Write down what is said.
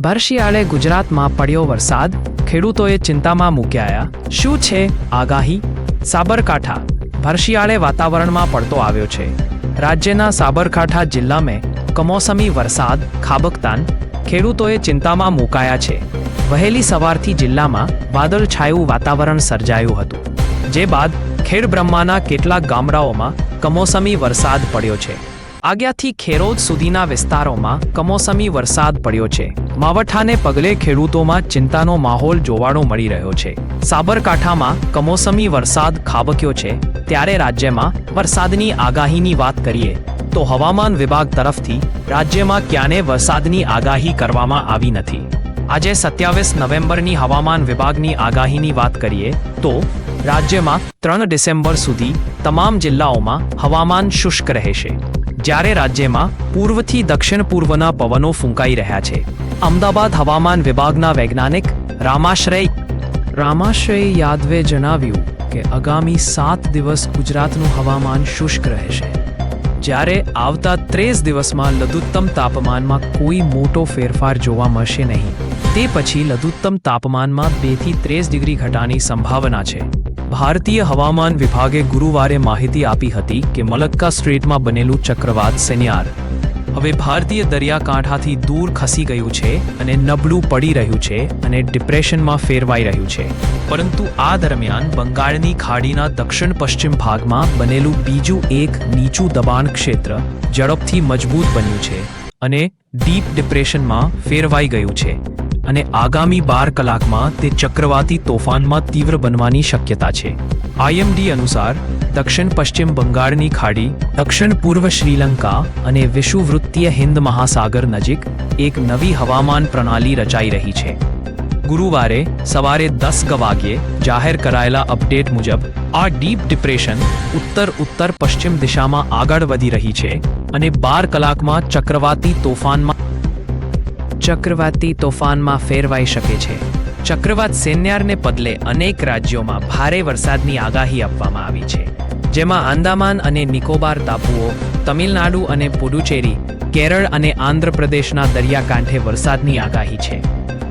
ભરશિયાળે ગુજરાતમાં પડ્યો વરસાદ, ખેડૂતોએ ચિંતામાં મૂક્યાયા શું છે આગાહી? સાબરકાંઠા ભરશિયાળે વાતાવરણમાં પડતો આવ્યો છે. રાજ્યના સાબરકાંઠા જિલ્લામાં કમોસમી વરસાદ, ખાબકતાન, ખેડૂતોએ ચિંતામાં મુકાયા છે. વહેલી સવારથી જિલ્લામાં વાદળછાયું વાતાવરણ સર્જાયું હતું. જે બાદ ખેડબ્રહ્માના કેટલાક ગામડાઓમાં કમોસમી વરસાદ પડ્યો છે. આગયાથી ખેરોદ સુધીના વિસ્તારોમાં કમોસમી વરસાદ પડ્યો છે. માવઠાને પગલે ખેડૂતોમાં ચિંતાનો માહોલ જોવાનો મળી રહ્યો છે. સાબરકાંઠામાં કમોસમી વરસાદ ખાબક્યો છે. ત્યારે રાજ્યમાં વરસાદની આગાહીની વાત કરીએ, તો હવામાન વિભાગ તરફથી રાજ્યમાં ક્યાંને વરસાદની આગાહી કરવામાં આવી નથી? આજે સત્યાવીસ નવેમ્બરની હવામાન વિભાગની આગાહીની વાત કરીએ, તો રાજ્યમાં ત્રણ ડિસેમ્બર સુધી તમામ જિલ્લાઓમાં હવામાન શુષ્ક રહેશે. જ્યારે રાજ્યમાં પૂર્વથી દક્ષિણ પૂર્વના પવનો ફૂંકાઈ રહ્યા છે. અમદાવાદ હવામાન વિભાગના વૈજ્ઞાનિક રામાશ્રય રામાશ્રય યાદવે જણાવ્યું કે આગામી સાત દિવસ ગુજરાતનું હવામાન શુષ્ક રહેશે. જ્યારે આવતા ત્રેસ દિવસમાં લઘુત્તમ તાપમાનમાં કોઈ મોટો ફેરફાર જોવા મળશે નહીં. તે પછી લઘુત્તમ તાપમાનમાં બેથી ત્રેસ ડિગ્રી ઘટાની સંભાવના છે. ભારતીય હવામાન વિભાગે ગુરુવારે માહિતી આપી હતી કે મલક્કા સ્ટ્રીટમાં બનેલું ચક્રવાત સેન્યાર હવે ભારતીય દરિયાકાંઠાથી દૂર ખસી ગયું છે અને નબળું પડી રહ્યું છે અને ડિપ્રેશનમાં ફેરવાઈ રહ્યું છે. પરંતુ આ દરમિયાન બંગાળની ખાડીના દક્ષિણ પશ્ચિમ ભાગમાં બનેલું બીજું એક નીચું દબાણ ક્ષેત્ર ઝડપથી મજબૂત બન્યું છે અને ડીપ ડિપ્રેશનમાં ફેરવાઈ ગયું છે. અને આગામી બાર કલાકમાં તે ચક્રવાતી તોફાનમાં તીવ્ર બનવાની શક્યતા છે. આઈએમડી અનુસાર, દક્ષિણ પશ્ચિમ બંગાળની ખાડી, દક્ષિણ પૂર્વ શ્રીલંકા અને વિષુવવૃત્તીય હિન્દ મહાસાગર નજીક એક નવી હવામાન પ્રણાલી રચાઈ રહી છે. ગુરુવારે સવારે દસ વાગ્યે જાહેર કરાયેલા અપડેટ મુજબ, આ ડીપ ડિપ્રેશન ઉત્તર ઉત્તર પશ્ચિમ દિશામાં આગળ વધી રહી છે અને બાર કલાકમાં ચક્રવાતી તોફાનમાં ચક્રવાતી તોફાનમાં ફેરવાઈ શકે છે. ચક્રવાત સેન્યારને પગલે અનેક રાજ્યોમાં ભારે વરસાદની આગાહી આપવામાં આવી છે. જેમાં આંદામાન અને નિકોબાર ટાપુઓ, તમિલનાડુ અને પુડુચેરી, કેરળ અને આંધ્રપ્રદેશના દરિયાકાંઠે વરસાદની આગાહી છે.